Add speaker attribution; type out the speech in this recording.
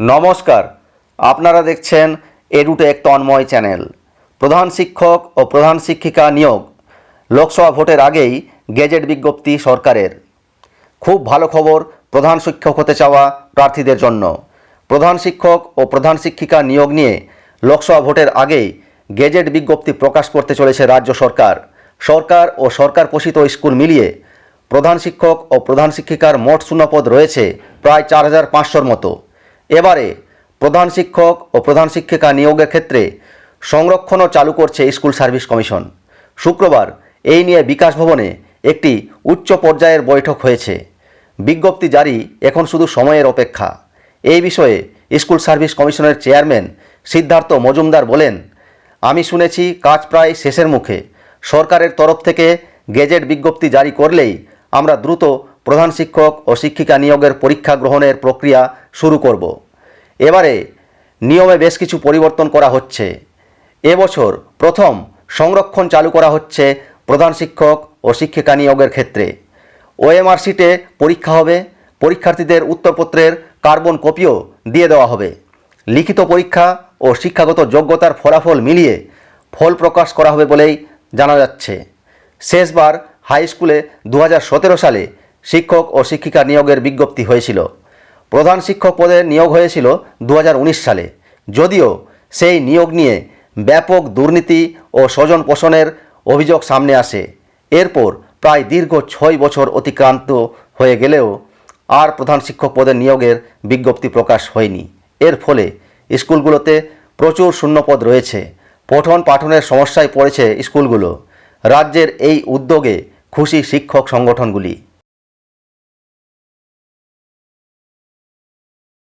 Speaker 1: নমস্কার। আপনারা দেখছেন এডুটেক তন্ময় চ্যানেল। প্রধান শিক্ষক ও প্রধান শিক্ষিকা নিয়োগ। লোকসভা ভোটের আগেই গেজেট বিজ্ঞপ্তি সরকারের। খুব ভালো খবর প্রধান শিক্ষক হতে চাওয়া প্রার্থীদের জন্য। প্রধান শিক্ষক ও প্রধান শিক্ষিকা নিয়োগ নিয়ে লোকসভা ভোটের আগেই গেজেট বিজ্ঞপ্তি প্রকাশ করতে চলেছে রাজ্য সরকার। সরকার ও সরকার পোষিত স্কুল মিলিয়ে প্রধান শিক্ষক ও প্রধান শিক্ষিকার মোট শূন্যপদ রয়েছে প্রায় চার হাজার পাঁচশোর মতো। এবারে প্রধান শিক্ষক ও প্রধান শিক্ষিকা নিয়োগের ক্ষেত্রে সংরক্ষণও চালু করছে স্কুল সার্ভিস কমিশন। শুক্রবার এই নিয়ে বিকাশ ভবনে একটি উচ্চ পর্যায়ের বৈঠক হয়েছে। বিজ্ঞপ্তি জারি এখন শুধু সময়ের অপেক্ষা। এই বিষয়ে স্কুল সার্ভিস কমিশনের চেয়ারম্যান সিদ্ধার্থ মজুমদার বলেন, আমি শুনেছি কাজ প্রায় শেষের মুখে। সরকারের তরফ থেকে গেজেট বিজ্ঞপ্তি জারি করলেই আমরা দ্রুত প্রধান শিক্ষক ও শিক্ষিকা নিয়োগের পরীক্ষা গ্রহণের প্রক্রিয়া শুরু করব। এবারে নিয়মে বেশ কিছু পরিবর্তন করা হচ্ছে। এবছর প্রথম সংরক্ষণ চালু করা হচ্ছে প্রধান শিক্ষক ও শিক্ষিকা নিয়োগের ক্ষেত্রে। ওএমআর শিটে পরীক্ষা হবে। পরীক্ষার্থীদের উত্তরপত্রের কার্বন কপিও দিয়ে দেওয়া হবে। লিখিত পরীক্ষা ও শিক্ষাগত যোগ্যতার ফলাফল মিলিয়ে ফল প্রকাশ করা হবে বলেই জানা যাচ্ছে। শেষবার হাই স্কুলে দু হাজার সতেরো সালে শিক্ষক ও শিক্ষিকা নিয়োগের বিজ্ঞপ্তি হয়েছিল। প্রধান শিক্ষক পদে নিয়োগ হয়েছিল দু হাজার উনিশ সালে। যদিও সেই নিয়োগ নিয়ে ব্যাপক দুর্নীতি ও স্বজন পোষণের অভিযোগ সামনে আসে। এরপর প্রায় দীর্ঘ ছয় বছর অতিক্রান্ত হয়ে গেলেও আর প্রধান শিক্ষক পদে নিয়োগের বিজ্ঞপ্তি প্রকাশ হয়নি। এর ফলে স্কুলগুলোতে প্রচুর শূন্যপদ রয়েছে। পঠন পাঠনের সমস্যায় পড়েছে স্কুলগুলো। রাজ্যের এই উদ্যোগে খুশি শিক্ষক সংগঠনগুলি।